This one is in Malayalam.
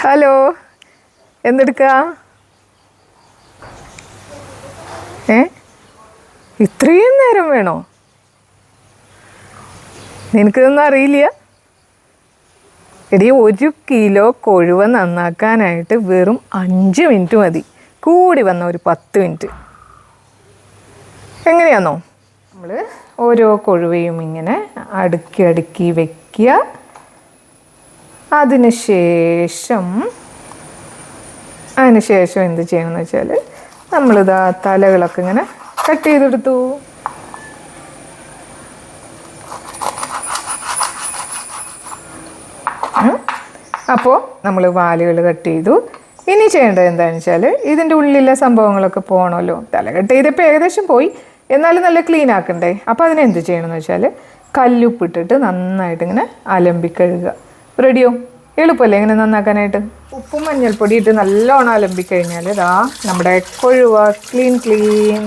ഹലോ എന്തെടുക്ക? ഏ? ഇത്രയും നേരം വേണോ? നിനക്കിതൊന്നും അറിയില്ല? എടി ഒരു കിലോ കൊഴുവ നന്നാക്കാനായിട്ട് വെറും അഞ്ച് മിനിറ്റ് മതി. കൂടി വന്ന ഒരു പത്ത് മിനിറ്റ്. എങ്ങനെയാണോ നമ്മൾ ഓരോ കൊഴുവയും ഇങ്ങനെ അടുക്കി അടുക്കി വെക്കുക. അതിനുശേഷം അതിനുശേഷം എന്ത് ചെയ്യണമെന്ന് വെച്ചാൽ നമ്മളിതാ തലകളൊക്കെ ഇങ്ങനെ കട്ട് ചെയ്തെടുത്തു. അപ്പോൾ നമ്മൾ വാലുകൾ കട്ട് ചെയ്തു. ഇനി ചെയ്യേണ്ടത് എന്താണെന്ന് വെച്ചാൽ ഇതിന്റെ ഉള്ളിലെ സംഭവങ്ങളൊക്കെ പോകണമല്ലോ തല കട്ട് ചെയ്തപ്പോൾ ഏകദേശം പോയി. എന്നാലും നല്ല ക്ലീൻ ആക്കണ്ടേ. അപ്പോൾ അതിനെന്ത് ചെയ്യണമെന്ന് വെച്ചാൽ കല്ലുപ്പിട്ടിട്ട് നന്നായിട്ട് ഇങ്ങനെ അലമ്പി കഴുകുക റെഡിയോ? എളുപ്പമല്ലേ എങ്ങനെ നന്നാക്കാനായിട്ട്? ഉപ്പും മഞ്ഞൾപ്പൊടി ഇട്ട് നല്ലോണം അലമ്പിക്കഴിഞ്ഞാൽ ഇതാ നമ്മുടെ കൊഴുവ ക്ലീൻ ക്ലീൻ